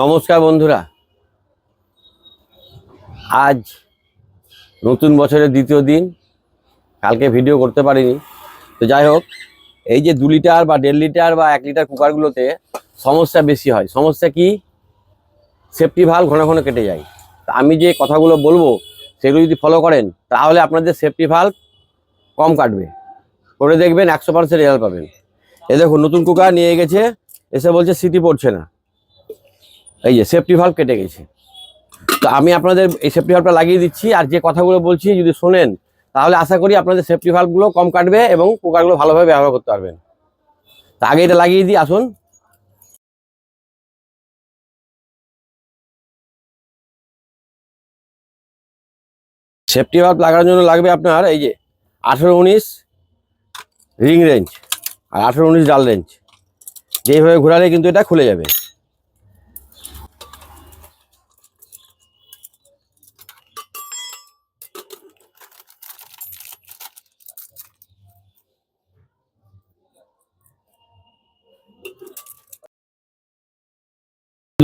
নমস্কার বন্ধুরা। আজ নতুন বছরের দ্বিতীয় দিন। কালকে ভিডিও করতে পারিনি। তো যাই হোক, এই যে দু লিটার বা দেড় লিটার বা এক লিটার কুকারগুলোতে সমস্যা বেশি হয়। সমস্যা কি? সেফটি ভালো ঘন ঘন কেটে যায়। তা আমি যে কথাগুলো বলব, সেগুলো যদি ফলো করেন, তাহলে আপনাদের সেফটি ভালো কম কাটবে। করে দেখবেন একশো পার্সেন্ট রেজাল্ট পাবেন। এ দেখুন, নতুন কুকার নিয়ে গেছে, এসে বলছে সিটি পড়ছে না। এই যে সেফটি ভাল্ব কেটে গেছে। তো আমি আপনাদের এই সেফটি ভাল্বটা লাগিয়ে দিচ্ছি, আর যে কথাগুলো বলছি যদি শোনেন, তাহলে আশা করি আপনাদের সেফটি ভাল্বগুলো কম কাটবে এবং কুকারগুলো ভালোভাবে ব্যবহার করতে পারবেন। তা আগে এটা লাগিয়ে দিই, আসুন। সেফটি ভাল্ব লাগানোর জন্য লাগবে আপনার এই যে আঠেরো উনিশ রিং রেঞ্জ আর আঠেরো উনিশ ডাল রেঞ্জ যেইভাবে ঘোরালে কিন্তু এটা খুলে যাবে।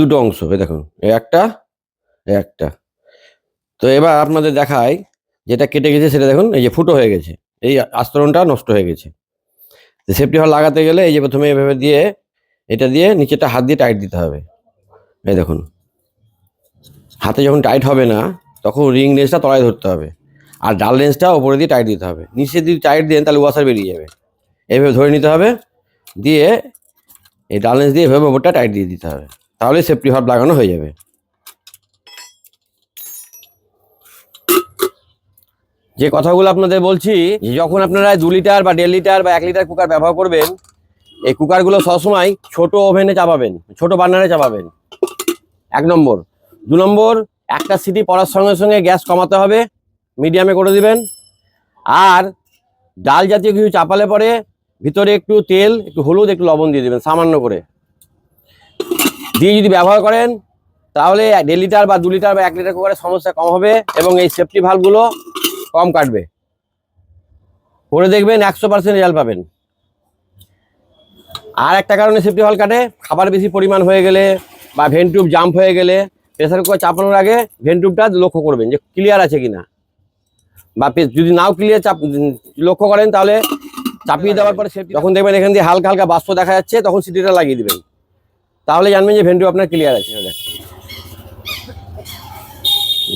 দুটো অংশ, এই দেখুন একটা একটা। তো এবার আপনাদের দেখায় যেটা কেটে গেছে, সেটা দেখুন, এই যে ফুটো হয়ে গেছে, এই আস্তরণটা নষ্ট হয়ে গেছে। তো সেফটি হল লাগাতে গেলে এই যে প্রথমে এভাবে দিয়ে, এটা দিয়ে নিচেটা হাত দিয়ে টাইট দিতে হবে। এই দেখুন, হাতে যখন টাইট হবে না, তখন রিং রেঞ্জটা তলায় ধরতে হবে, আর ডাল রেঞ্জটা ওপরে দিয়ে টাইট দিতে হবে। নিচে যদি টাইট দেন, তাহলে ওয়াশার বেরিয়ে যাবে। এইভাবে ধরে নিতে হবে, দিয়ে এই ডাল রেঞ্জ দিয়ে এভাবে ওপরটা টাইট দিয়ে দিতে হবে। তাহলে সেফটি ভাব লাগানো হয়ে যাবে। যে কথাগুলো আপনাদের বলছি যখন আপনারা দু লিটার বা দেড় লিটার বা এক লিটার কুকার ব্যবহার করবেন, এই কুকারগুলো সবসময় ছোট ওভেনে চাপাবেন, ছোট বার্নারে চাপাবেন। এক নম্বর। দু নম্বর, একটা সিটি পড়ার সঙ্গে সঙ্গে গ্যাস কমাতে হবে মিডিয়ামে করে দিবেন। আর ডাল জাতীয় কিছু চাপালে পরে ভিতরে একটু তেল, একটু হলুদ, একটু লবণ দিয়ে দেবেন, সামান্য করে। দিয়ে যদি ব্যবহার করেন, তাহলে দেড় লিটার বা দু লিটার বা এক লিটার কুকারের সমস্যা কম হবে এবং এই সেফটি ভালগুলো কম কাটবে। করে দেখবেন একশো পার্সেন্ট রেজাল্ট পাবেন। আর একটা কারণে সেফটি ভালো কাটে, খাবার বেশি পরিমাণ হয়ে গেলে বা ভেন্টুব জাম্প হয়ে গেলে প্রেসার কুকার চাপানোর আগে ভেন্টুবটা লক্ষ্য করবেন যে ক্লিয়ার আছে কিনা। বা যদি নাও ক্লিয়ার চাপ লক্ষ্য করেন তাহলে চাপিয়ে দেওয়ার পরে সেফটি যখন দেখবেন এখান দিয়ে হালকা হালকা বাষ্প দেখা যাচ্ছে, তখন সিটিটা লাগিয়ে দিবেন। তাহলে জানবেন যে ভেন্টু আপনার ক্লিয়ার আছে।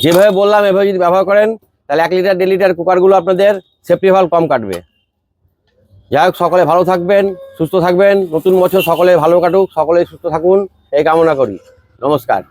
যেভাবে বললাম, এভাবে যদি ব্যবহার করেন, তাহলে এক লিটার দেড় লিটার কুকারগুলো আপনাদের সেফটি ভালো কম কাটবে। যাই হোক, সকলে ভালো থাকবেন, সুস্থ থাকবেন। নতুন বছর সকলে ভালো কাটুক সকলে সুস্থ থাকুন, এই কামনা করি। নমস্কার।